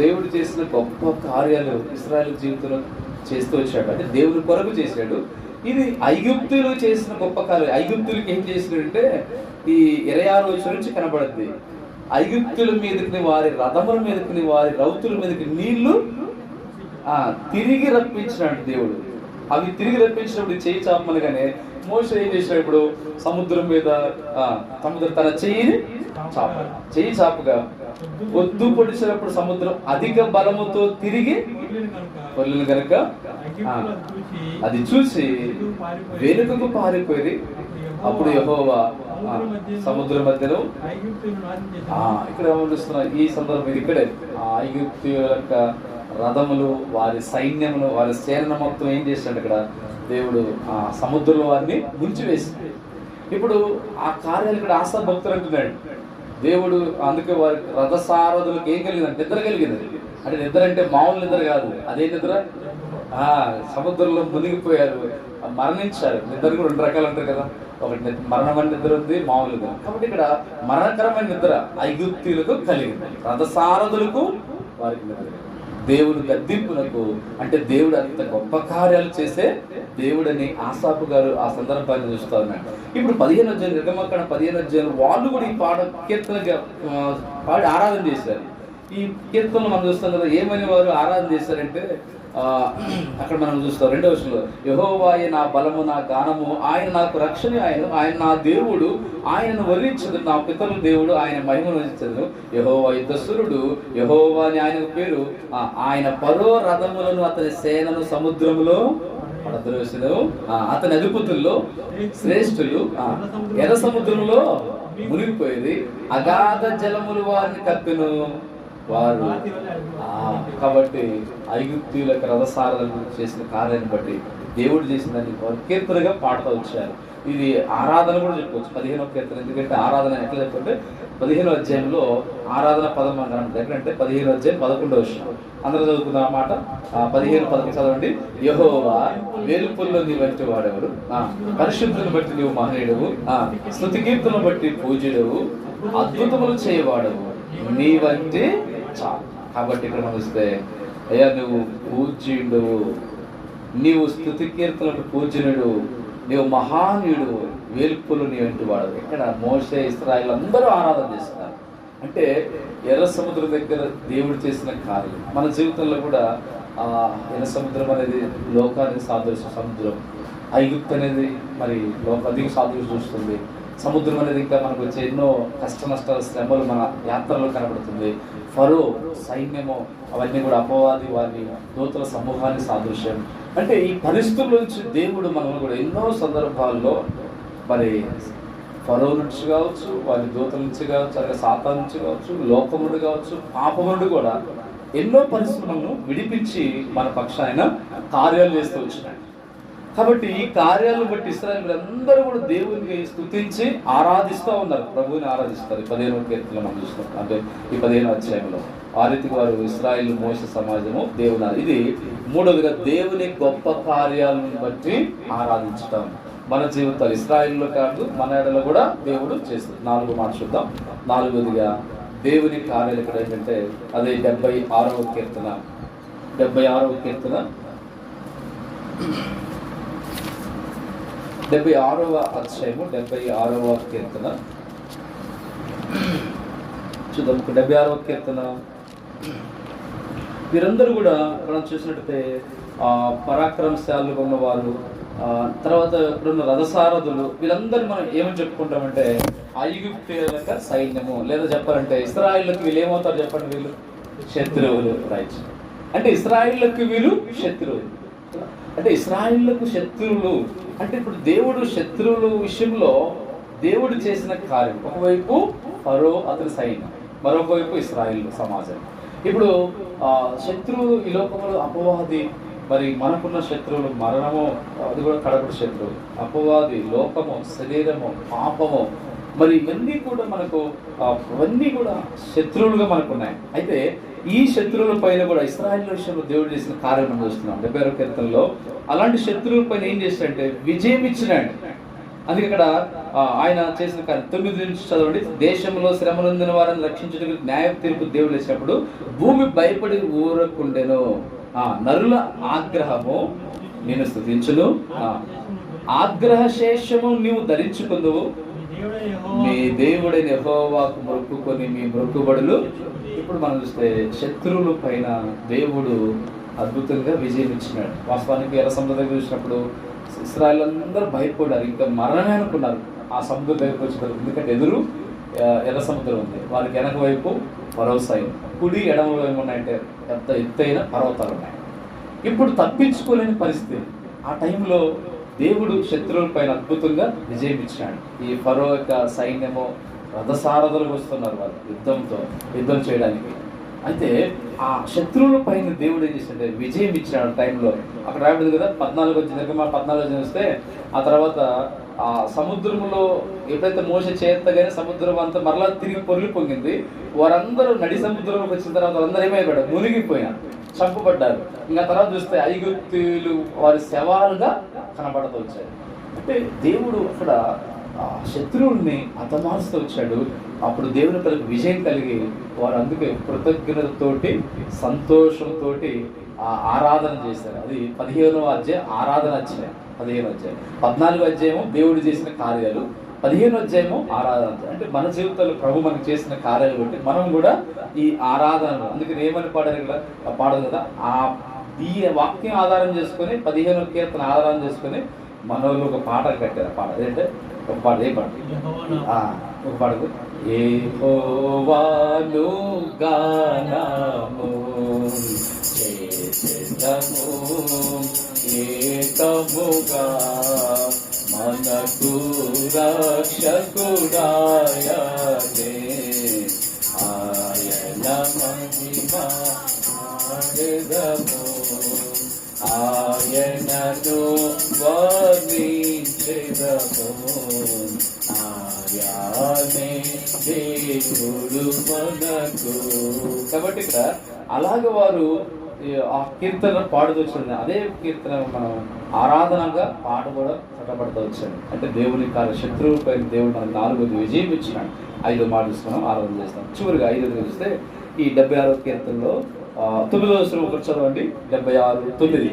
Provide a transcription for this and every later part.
దేవుడు చేసిన గొప్ప కార్యాలు ఇస్రాయల్ జీవితంలో చేస్తూ వచ్చాడు. అంటే దేవుని కొరకు చేశాడు. ఇది ఐగుప్తులు చేసిన గొప్ప కార్యం. ఐగుప్తులకి ఏం చేసినాడంటే ఈ ఇరవై ఆరు వచ్చిన నుంచి కనబడుద్ది ఐగుప్తుల మీదకి వారి రథముల మీదకి వారి రౌతుల మీదకి నీళ్ళు తిరిగి రప్పించినాడు దేవుడు. అవి తిరిగి రప్పించినప్పుడు చేయి చాపమనగానే మోస ఏం చేసినాడు ఇప్పుడు? సముద్రం మీద సముద్రం తన చెయ్యిని చాప చెయ్యి చాపగా ఒద్దు పొడిచినప్పుడు సముద్రం అధిక బలముతో తిరిగి పొల్లిన కనుక అది చూసి వెనుకకు పారిపోయి అప్పుడు యహోవా సముద్ర మధ్యలో ఇక్కడ ఏమనిస్తున్నా ఈ సందర్భం ఇది ఇక్కడే. ఐగుప్తు యొక్క రథములు వారి సైన్యములు వారి సేన మొత్తం ఏం చేశాడు ఇక్కడ? దేవుడు ఆ సముద్రంలో వారిని ముంచివేసి ఇప్పుడు ఆ కార్యాలు ఇక్కడ ఆస్థా భక్తులు అంటున్నాడు. దేవుడు అందుకే వారి రథసారథులకు ఏం కలిగిందంటే నిద్ర కలిగింది. అంటే నిద్ర అంటే మామూలు నిద్ర కాదు. అదే నిద్ర? ఆ సముద్రంలో మునిగిపోయారు. మరణించారు. నిద్ర కూడా రెండు రకాలు ఉంటారు కదా. ఒకటి మరణమైన నిద్ర ఉంది మామూలు నిద్ర. కాబట్టి ఇక్కడ మరణకరమైన నిద్ర ఐగుప్తులకు కలిగింది. రథసారథులకు వారికి నిద్ర కలిగింది. దేవుడు గద్దింపునకు అంటే దేవుడు అంత గొప్ప కార్యాలు చేసే దేవుడని ఆసాపు గారు ఆ సందర్భాన్ని చూస్తా ఉన్నాడు ఇప్పుడు పదిహేను అధ్యాయులు నిర్గమక్కడ పదిహేను అధ్యాయులు వాళ్ళు కూడా ఈ పాట కీర్తన పాడి ఆరాధన చేశారు. ఈ కీర్తనలు మనం చూస్తాం కదా ఏమని వారు ఆరాధన చేశారంటే అక్కడ మనం చూస్తాం రెండో విషయంలో యహోవాయ నా బలము నా గానము ఆయన నాకు రక్షణ ఆయన ఆయన నా దేవుడు ఆయనను వర్ణించదు నా పితరుల దేవుడు ఆయన మహిమను వర్ణించదు యహోవా యుద్ధసురుడు యహోవా అని ఆయన పేరు. ఆ, ఆయన పరో రథములను అతని సేనను సముద్రములో పడద్రోసెను అతని అధిపతుల్లో శ్రేష్ఠులు ఆ, ఎర్ర సముద్రంలో మునిగిపోయేది. అగాధ జలములు వారిని కప్పెను. వారు కాబట్టి ఐగుప్తులకు రథసారలను చేసిన కార్యాన్ని బట్టి దేవుడు చేసిన దాన్ని కీర్తనగా పాడుతూ వచ్చారు. ఇది ఆరాధన కూడా చెప్పుకోవచ్చు. పదిహేనో కీర్తన. ఎందుకంటే ఆరాధన ఎట్లా చెప్పుకుంటే పదిహేనో అధ్యాయంలో ఆరాధన పదం మనం దగ్గర అంటే పదిహేనో అధ్యాయం పదకొండవ విషయం అందరూ చదువుకుందాం మాట? పదిహేను పదకొండు చదవండి. యహోవా వేలుపుల్లో నీ వంటి వాడెవరు పరిశుద్ధులను పరిశుద్ధుని బట్టి నీవు మహనీయుడవు. స్థుతి స్తుతి కీర్తనను బట్టి పూజ్యుడవు. అద్భుతములు చేయవాడవు. నీ వంటి కాబట్టి ఇక్కడ మనం చూస్తే అయ్యా నువ్వు పూజ్యుడు. నీవు స్థుతి కీర్తనకు పూజ్యునుడు. నీవు మహానీయుడు. వేల్పులు నీ వెంటి వాడు. ఇక్కడ మోసే ఇస్రాయిల్ అందరూ ఆరాధన చేస్తున్నారు. అంటే ఎర్ర సముద్రం దగ్గర దేవుడు చేసిన కార్యం. మన జీవితంలో కూడా ఆ ఎర్ర సముద్రం అనేది లోకానికి సాదృశ్య సముద్రం. ఐగుప్తు అనేది మరి లోకానికి సాదృశ్యం చూస్తుంది. సముద్రం అనేది ఇంకా మనకు వచ్చే ఎన్నో కష్ట నష్టాలు శ్రమలు మన యాత్రలో కనబడుతుంది. ఫరో సైన్యము అవన్నీ కూడా అపవాది వారిని దూతల సమూహాన్ని సాదృశ్యం. అంటే ఈ పరిస్థితుల నుంచి దేవుడు మనల్ని కూడా ఎన్నో సందర్భాల్లో మరి ఫరో నుంచి కావచ్చు వారి దూతల నుంచి కావచ్చు అలాగే సాతా నుంచి కావచ్చు లోకముడు కావచ్చు పాపముడు కూడా ఎన్నో పరిస్థితులను విడిపించి మన పక్షాన కార్యాలు చేస్తూ వచ్చినాడు. కాబట్టి ఈ కార్యాలను బట్టి ఇస్రాయల్ అందరూ కూడా దేవునికి స్తుతించి ఆరాధిస్తూ ఉన్నారు. ప్రభువుని ఆరాధిస్తారు. పదిహేను కీర్తనలు మనం చూస్తాం అంటే ఈ పదిహేను అధ్యాయంలో ఆ రీతికి వారు ఇస్రాయిల్ మోస సమాజము దేవుని ఇది మూడవదిగా దేవుని గొప్ప కార్యాలను బట్టి ఆరాధించటం. మన జీవితాలు ఇస్రాయిల్లో కాదు మన ఏడలో కూడా దేవుడు చేస్తారు. నాలుగు మాట చూద్దాం. నాలుగవదిగా దేవుని కార్యాలు ఇక్కడ ఏంటంటే అదే డెబ్బై ఆరవ కీర్తన. డెబ్బై ఆరవ కీర్తన. డెబ్బై ఆరవ అధ్యాయము డెబ్బై ఆరవ కీర్తన. చూద్దాం ఒక డెబ్బై ఆరవ కీర్తన. వీరందరూ కూడా మనం చూసినట్టయితే ఆ, పరాక్రమశాలుగా ఉన్నవారు తర్వాత ఇప్పుడున్న రథసారథులు వీళ్ళందరూ మనం ఏమని చెప్పుకుంటామంటే ఐగుప్తీయుల సైన్యము. లేదా చెప్పాలంటే ఇస్రాయిల్కి వీళ్ళు ఏమవుతారు చెప్పండి వీళ్ళు? శత్రువులు రైట్ అంటే ఇస్రాయిల్కి వీళ్ళు శత్రువులు. అంటే ఇస్రాయిల్లకు శత్రువులు. అంటే ఇప్పుడు దేవుడు శత్రువుల విషయంలో దేవుడు చేసిన కార్యం. ఒకవైపు ఫరో అతని సైన్యం మరొక వైపు ఇస్రాయిల్ సమాజం. ఇప్పుడు శత్రువులు శత్రువు ఈ లోకంలో అపవాది మరి మనకున్న శత్రువులు మరణము అది కూడా కడపడి శత్రువు అపవాది లోకము శరీరము పాపము మరి ఇవన్నీ కూడా మనకు అవన్నీ కూడా శత్రువులుగా మనకు ఉన్నాయి అయితే ఈ శత్రువుల పైన కూడా ఇస్రాయల్ విషయంలో దేవుడు చేసిన కార్యం మనం చూస్తున్నాం. డెబ్బై ఆరో కీర్తనలో అలాంటి శత్రువుల పైన ఏం చేశాడంటే విజయం ఇచ్చినాడు. అందుకే ఇక్కడ ఆయన చేసిన కార్యం తొమ్మిది నుంచి చదవండి. దేశంలో శ్రమనందిన వారిని రక్షించడానికి న్యాయ తీర్పు దేవుడు వేసినప్పుడు భూమి భయపడి ఊరకుండెను. ఆ, నరుల ఆగ్రహము నేను స్థుతించును ఆ, ఆగ్రహ శేషము నీవు ధరించుకుందువు. మీ దేవుడైన యహోవాకు మొక్కుకొని మీ మొక్కుబడులు ఇప్పుడు మనం చూస్తే శత్రువుల పైన దేవుడు అద్భుతంగా విజయం ఇచ్చినాడు. వాస్తవానికి ఎర్ర సముద్రం చూసినప్పుడు ఇస్రాయల్ అందరూ భయపడ్డారు. ఇంకా మరణమే అనుకున్నారు. ఆ సముద్రం దగ్గరకు వచ్చిన ఎందుకంటే ఎదురు ఎర్ర సముద్రం ఉంది. వారికి వెనక వైపు పరవసాయి కుడి ఎడమ వైపు ఉన్నాయంటే ఎత్తైన పర్వతాలు ఉన్నాయి. ఇప్పుడు తప్పించుకోలేని పరిస్థితి. ఆ టైంలో దేవుడు శత్రువుల పైన అద్భుతంగా విజయం ఇచ్చాడు. ఈ ఫరో యొక్క సైన్యము రథసారథులు వస్తున్నారు వాళ్ళు యుద్ధంతో యుద్ధం చేయడానికి. అయితే ఆ శత్రువుల పైన దేవుడు ఏం చేసిండే విజయం ఇచ్చాడు టైంలో. అక్కడ రాబడింది కదా పద్నాలుగు వచ్చి దగ్గర పద్నాలుగు వచ్చి వస్తే ఆ తర్వాత ఆ సముద్రంలో ఎప్పుడైతే మోస చేత్తగానే సముద్రం అంతా మరలా తిరిగి పొర్లి పొంగింది వారందరూ నడి సముద్రంలోకి వచ్చిన తర్వాత అందరూ ఏమైపోయాడు మునిగిపోయినారు చంపబడ్డారు. ఇంకా తర్వాత చూస్తే ఐగుప్తులు వారి శవాలుగా కనబడుతూ వచ్చారు. అంటే దేవుడు అక్కడ ఆ శత్రువుల్ని అతమారుస్తూ వచ్చాడు. అప్పుడు దేవుని పిల్లలకు విజయం కలిగి వారు అందుకే కృతజ్ఞతతోటి సంతోషంతో ఆ ఆరాధన చేశారు. అది పదిహేనవ అధ్యాయం ఆరాధన అధ్యాయం పదిహేను అధ్యాయం. పద్నాలుగు అధ్యాయం దేవుడు చేసిన కార్యాలు. పదిహేను అధ్యాయము ఆరాధన. అంటే మన జీవితంలో ప్రభు మనకు చేసిన కార్యాలు బట్టి మనం కూడా ఈ ఆరాధన అందుకని ఏమని పాడారు ఇక్కడ పాడదు కదా? ఆ ఈ వాక్యం ఆధారం చేసుకొని పదిహేను కీర్తన ఆధారం చేసుకొని మన వాళ్ళు ఒక పాట కట్టారు. పాట అదేంటే ఒక పాట ఏ పాట? ఒక పాట ఏ హోవాను గానము చేసేదము ఏకముగా మనకు రక్షకుడాయనే. ఆయన మహిమ ఆడెదము. ఆయనను వర్ణించెదము ఆయానే దేవుడు మనకు. కాబట్టి ఇక్కడ అలాగ వారు ఆ కీర్తన పాడుతూ వచ్చింది. అదే కీర్తన మనం ఆరాధనగా పాట కూడా చట్టపడుతూ వచ్చాడు అంటే దేవుని కాల శత్రువుపై దేవుడు మనకు నాలుగోది విజయం ఇచ్చినాడు ఐదు మాటలు మనం ఆరాధన చేస్తాం. చివరిగా ఐదు చూస్తే ఈ డెబ్బై ఆరో కీర్తనలో ఆ, తొమ్మిదో శ్రమ ఒకటి చదవండి. డెబ్బై ఆరు తొమ్మిది.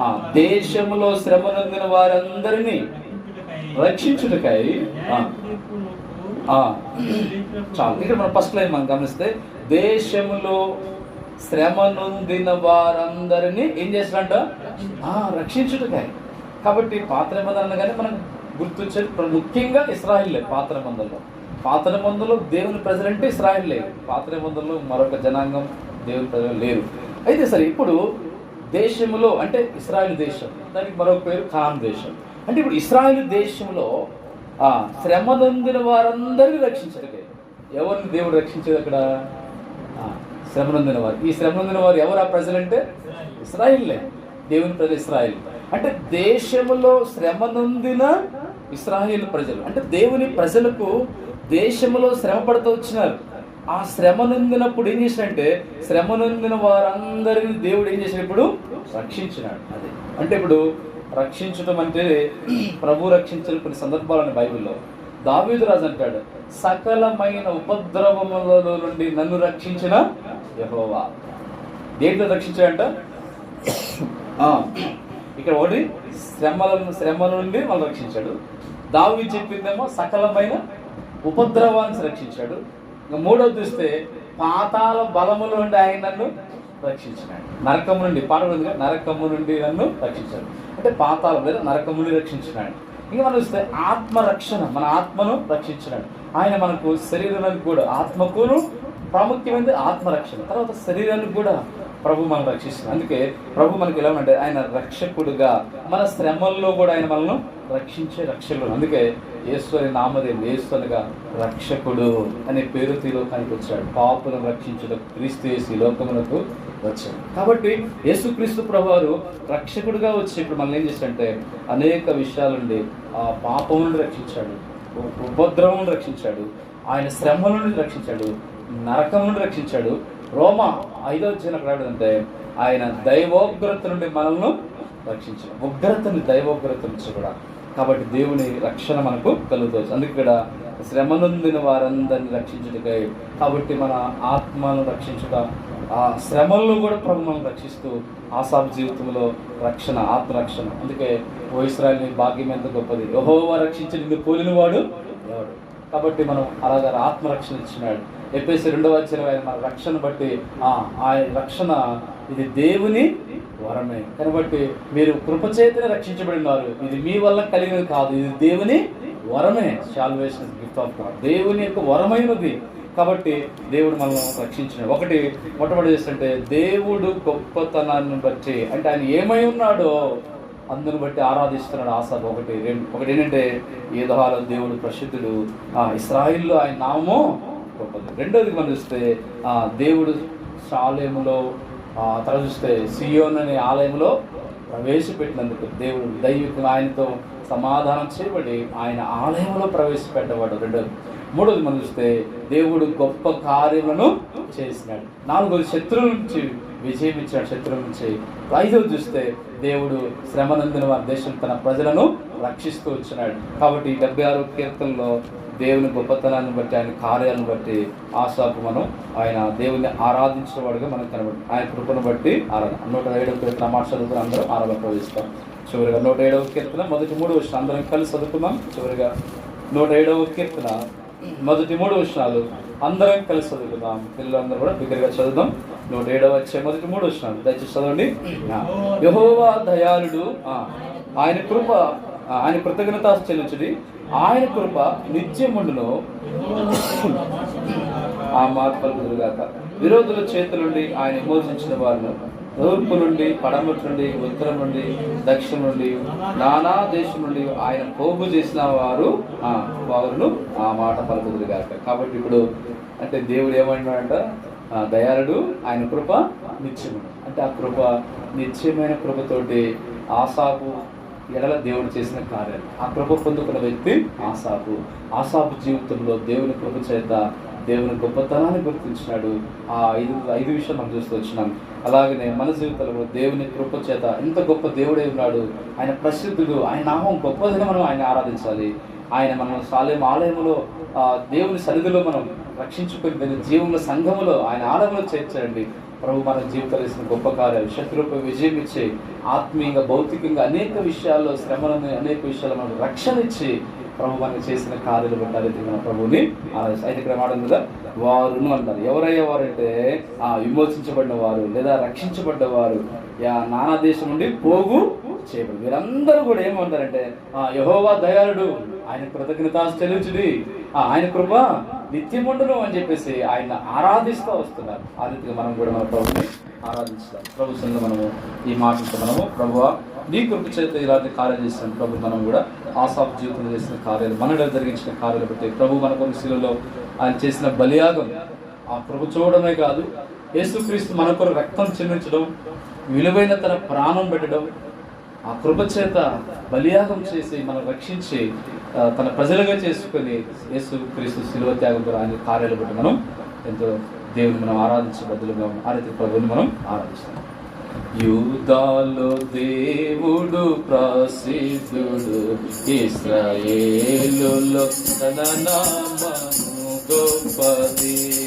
ఆ, దేశంలో శ్రమ నొందిన వారందరినీ రక్షించుటకై చాలు. ఇక్కడ మనం ఫస్ట్ లైన్ మనం గమనిస్తే దేశంలో శ్రమ నొందిన వారందరినీ ఏం చేస్తాడంట రక్షించుటకాయ కాబట్టి పాత్ర మందలు అనగానే మనం గుర్తొచ్చేది ముఖ్యంగా ఇస్రాయిల్లే పాత్ర మందల్లో పాత్ర మందులో దేవుని ప్రజలంటే ఇస్రాయిల్ లేదు పాత్ర మందుల్లో మరొక జనాంగం దేవుని ప్రజలు లేరు. అయితే సరే ఇప్పుడు దేశంలో అంటే ఇస్రాయిల్ దేశం దానికి మరొక పేరు ఖాన్ దేశం. అంటే ఇప్పుడు ఇస్రాయిల్ దేశంలో శ్రమ నొందిన వారందరినీ రక్షించడకే ఎవరిని దేవుడు రక్షించేది అక్కడ? శ్రమనొందిన వారు ఈ శ్రమనొందిన వారు ఎవరు ఆ ప్రజలంటే ఇస్రాయిల్లే దేవుని ప్రజలు ఇస్రాయిల్. అంటే దేశంలో శ్రమనొందిన ఇస్రాయిల్ ప్రజలు. అంటే దేవుని ప్రజలకు దేశములో శ్రమ పడుతూ వచ్చినారు. ఆ శ్రమ నొందినప్పుడు ఏం చేశాడంటే శ్రమ నొందిన వారందరిని దేవుడు ఏం చేశాడు ఇప్పుడు? రక్షించినాడు. అదే. అంటే ఇప్పుడు రక్షించడం అంటే ప్రభు రక్షించిన కొన్ని సందర్భాలను బైబిల్లో. దావీదు రాజు అంటాడు సకలమైన ఉపద్రవములలో నుండి నన్ను రక్షించిన యహోవా. దేంట్లో రక్షించాడంట? ఇక్కడ ఒకటి శ్రమల శ్రమ నుండి మనం రక్షించాడు. దావి చెప్పిందేమో సకలమైన ఉపద్రవాన్ని రక్షించాడు. ఇంకా మూడవది చూస్తే పాతాల బలముల నుండి ఆయన నన్ను రక్షించినాడు. నరకము నుండి పాట ఉంది నరకము నుండి నన్ను రక్షించాడు. అంటే పాతాల మీద నరకము నుండి రక్షించినాడు. ఇంకా మనం చూస్తే ఆత్మ రక్షణ మన ఆత్మను రక్షించినాడు. ఆయన మనకు శరీరానికి కూడా ఆత్మకును ప్రాముఖ్యమైనది ఆత్మరక్షణ. తర్వాత శరీరానికి కూడా ప్రభు మనం రక్షిస్తుంది. అందుకే ప్రభు మనకి ఎలా ఉంటే ఆయన రక్షకుడుగా మన శ్రమల్లో కూడా ఆయన మనల్ని రక్షించే రక్షకుడు. అందుకే ఈశ్వరి నామదేవి ఈశ్వరుగా రక్షకుడు అనే పేరు ఈ లోకానికి వచ్చాడు. పాపులను రక్షించడం క్రీస్తు వేసి లోకములకు వచ్చాడు. కాబట్టి యేసుక్రీస్తు ప్రభువారు రక్షకుడుగా వచ్చి ఇప్పుడు మనల్ని ఏం చేశాడంటే అనేక విషయాల నుండి ఆ పాపం నుండి రక్షించాడు. ఉపద్రవం రక్షించాడు. ఆయన శ్రమ నుండి రక్షించాడు. నరకం నుండి రక్షించాడు. రోమ ఐదో వచ్చిన అంటే ఆయన దైవోగ్రత నుండి మనల్ని రక్షించాడు. ఉగ్రతని దైవోగ్రత నుంచి కూడా. కాబట్టి దేవుని రక్షణ మనకు కలుగుతుంది. అందుకే ఇక్కడ శ్రమ నొందిన వారందరిని రక్షించుటకై కాబట్టి మన ఆత్మను రక్షించుట ఆ శ్రమలను కూడా ప్రభు మనం రక్షిస్తూ ఆసాబ్ జీవితంలో రక్షణ ఆత్మరక్షణ. అందుకే ఓ భాగ్యం ఎంత గొప్పది. యెహోవా రక్షించిన పోలినవాడు వాడు ఎవడు? కాబట్టి మనం అలాగ ఆత్మరక్షణ ఇచ్చినాడు. ఎప్పేసి రెండవ అధ్యాయం ఆయన మన రక్షణ బట్టి ఆ రక్షణ ఇది దేవుని వరమే. కాబట్టి మీరు కృపచేతనే రక్షించబడినారు ఇది మీ వల్ల కలిగినది కాదు. ఇది దేవుని వరమే. శాల్వేషన్ గిఫ్ట్ ఆఫ్ గాడ్ దేవుని యొక్క వరమైనది. కాబట్టి దేవుడు మనల్ని రక్షించిన. ఒకటి మొట్టమొదటి చేస్తుంటే దేవుడు గొప్పతనాన్ని బట్టి అంటే ఆయన ఏమై ఉన్నాడో అందుని బట్టి ఆరాధిస్తున్నాడు ఆశ ఒకటి రెండు ఒకటి ఏంటంటే ఏదో దేవుడు ప్రసిద్ధుడు. ఆ ఇస్రాయిల్లో ఆయన నామము గొప్పది. రెండోది మనం చూస్తే దేవుడు శాలేములో తర్వాత చూస్తే సియోన్ అనే ఆలయంలో ప్రవేశపెట్టినందుకు దేవుడు దైవికులు ఆయనతో సమాధానం చేయబడి ఆయన ఆలయంలో ప్రవేశపెట్టవాడు రెండోది. మూడోది మనం చూస్తే దేవుడు గొప్ప కార్యములను చేసినాడు. నాలుగోది శత్రువుల నుంచి విజయం ఇచ్చాడు శత్రువుల నుంచి. ఐదోది చూస్తే దేవుడు శ్రమనందిన వారి దేశం తన ప్రజలను రక్షిస్తూ వచ్చినాడు. కాబట్టి ఈ డెబ్బై ఆరు కీర్తనలో దేవుని గొప్పతనాన్ని బట్టి ఆయన కార్యాలను బట్టి ఆశాపు మనం ఆయన దేవుని ఆరాధించేవాడుగా మనకు కనబడి ఆయన కృపను బట్టి ఆరాధన. నూట ఏడవ కీర్తన మాట చదువుకుని అందరూ ఆరాధన ప్రవేశిస్తాం చివరిగా నూట ఏడవ కీర్తన మొదటి మూడు వచ్చిన అందరం కలిసి చదువుకుందాం. చివరిగా నూట ఏడవ కీర్తన మొదటి మూడు విషయాలు అందరం కలిసి చదువుకుందాం. పిల్లలందరూ కూడా బిగ్గరగా చదువుదాం. నూట ఏడవ వచ్చే మొదటి మూడు విషయాలు దయచేసి చదవండి. యహోవా దయాళుడు. ఆయన కృప ఆయన కృతజ్ఞత చెల్లించుడి. ఆయన కృప నిత్యముండును. ఆ మాట పలుకుదురుగాక విరోధుల చేతుల నుండి ఆయన విమోచించిన వారిని తూర్పు నుండి పడమటి నుండి ఉత్తరం నుండి దక్షిణం నుండి నానా దేశం నుండి ఆయన పోగు చేసిన వారు ఆ వారును ఆ మాట పలుకుదురుగాక కాబట్టి ఇప్పుడు అంటే దేవుడు ఏమంటున్నాడంట? ఆ, దయాళుడు ఆయన కృప నిత్యము అంటే ఆ కృప నిత్యమైన కృపతోటి ఆసాపు ఎడల దేవుడు చేసిన కార్యాలు ఆ కృప పొందుకున్న వ్యక్తి ఆసాపు. ఆసాపు జీవితంలో దేవుని కృప చేత దేవుని గొప్పతనాన్ని గుర్తించినాడు. ఆ ఐదు ఐదు విషయాలు మనం చూస్తూ వచ్చినాం. అలాగనే మన జీవితంలో దేవుని కృప చేత ఇంత గొప్ప దేవుడే ఉన్నాడు. ఆయన ప్రసిద్ధుడు. ఆయన నామం గొప్పదని మనం ఆయన ఆరాధించాలి. ఆయన మనం సాలేం ఆలయంలో దేవుని సన్నిధిలో మనం రక్షించుకొని దాని జీవంలో సంఘములో ఆయన ఆలయంలో చేర్చండి ప్రభు మన జీవితాలు ఇచ్చిన గొప్ప కార్యాలు శత్రువుపై విజయం ఇచ్చి ఆత్మీయంగా భౌతికంగా అనేక విషయాల్లో శ్రమలను అనేక విషయాలు మనకు రక్షణ ఇచ్చి ప్రభు మనకు చేసిన కార్యాలు పెట్టాలి మన ప్రభుని అయితే ఇక్కడ మాట కదా వారును అంటారు. ఎవరయ్యే వారు అంటే ఆ విమోచించబడిన వారు లేదా రక్షించబడ్డ వారు. యా నానా దేశం నుండి పోగు చేయబడి వీరందరూ కూడా ఏమంటారంటే ఆ యహోవా దయాళుడు ఆయన కృతజ్ఞత చెల్లించుడి. ఆయన కృప నిత్యముండును అని చెప్పేసి ఆయన ఆరాధిస్తూ వస్తున్నారు. ఆ రీతిగా మనం కూడా మన ప్రభుని ఆరాధిస్తాం ప్రభు సంఘం మనము ఈ మాట మనము ప్రభు నీ కృప చేత ఇలాంటి కార్యం చేస్తాం ప్రభు మనం కూడా ఆసాఫ్ జీవితంలో చేసిన కార్యాలు మనలో జరిగించిన కార్యాలు బట్టి ప్రభు మన కొన్ని శిలలో ఆయన చేసిన బలియాగం ఆ ప్రభు చూడడమే కాదు యేసుక్రీస్తు మన కొరకు రక్తం చెల్లించడం విలువైన తన ప్రాణం పెట్టడం ఆ కృప చేత బలియాగం చేసి మనం రక్షించి తన ప్రజలుగా చేసుకుని యేసు క్రీస్తు శిలువ త్యాగం ద్వారా ఆయన కార్యాలు బట్టి మనం ఎంతో దేవుని మనం ఆరాధించే బదులుగా ఆ రీతి ప్రభుని మనం ఆరాధిస్తాం. యూదాలో దేవుడు ప్రసిద్ధుడు ఇస్రాయేలులో తన నామము గొప్పది.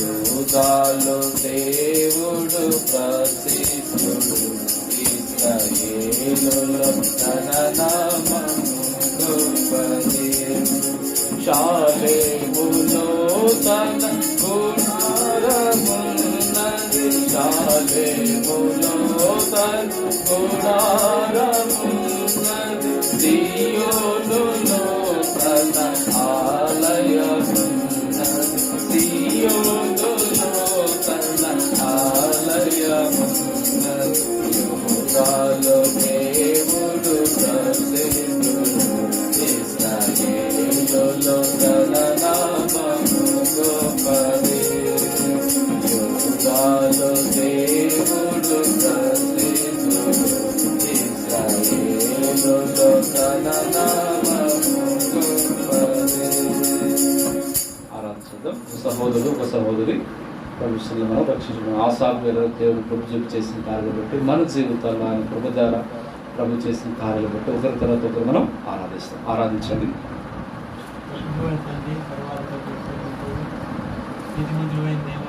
యూదాలో దేవుడు ప్రసిద్ధుడు. ఇస్రాయేలులో తన నామము గొప్పది శాలేములో తన గుణారమున్నది శాలేములో తన ఆరాధించుదాం సహోదరుడు ఒక సహోదరి భవిష్యత్తులో మనం రక్షించడం ఆశాపు దేవుడు ప్రభు చూపి చేసిన కార్యం బట్టి మన జీవితాల్లో ఆయన ప్రభు ద్వారా ప్రభు చేసిన కార్యాలు బట్టి ఒకరి తర్వాత ఒకరు మనం ఆరాధిస్తాం. ఆరాధించండి. పరిశుద్ధమైన